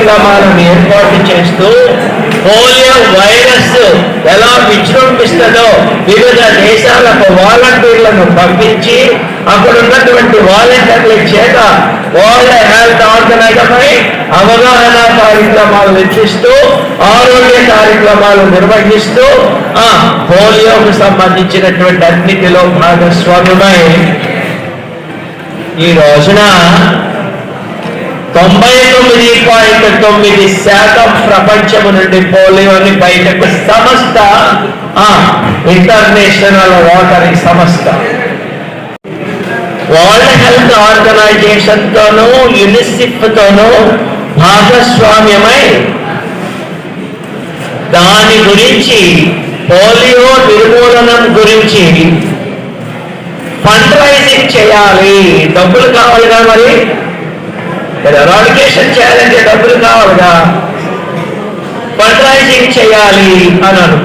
కార్యక్రమాలను ఏర్పాటు చేస్తూ పోలియో వైరస్ ఎలా విజృంభిస్తుందో వివిధ దేశాలకు వాలంటీర్లను పంపించి అక్కడ ఉన్నటువంటి వాలంటీర్ల చేత వరల్డ్ హెల్త్ ఆర్గనైజర్పై అవగాహన కార్యక్రమాలు నిర్వహిస్తూ ఆరోగ్య కార్యక్రమాలు నిర్వహిస్తూ ఆ పోలియోకు సంబంధించినటువంటి అన్నిటిలో భాగస్వామ్యమై ఈ రోజున తొంభై తొమ్మిది తొమ్మిది శాతం ప్రపంచము నుండి పోలియోని బయటకు సంస్థ ఆ, ఇంటర్నేషనల్ రోటరీ సంస్థ. వరల్డ్ హెల్త్ ఆర్గనైజేషన్ తోనూ యునిసెఫ్ తోనూ భాగస్వామ్యమై దాని గురించి పోలియో నిర్మూలనం గురించి ఫండ్ రైజింగ్ చేయాలి. డబ్బులు కావాలిగా మరి? ఎరాడికేషన్ చేయాలంటే డబ్బులు కావాలిగా. ఫండ్ చేయాలి అని అనుకుంది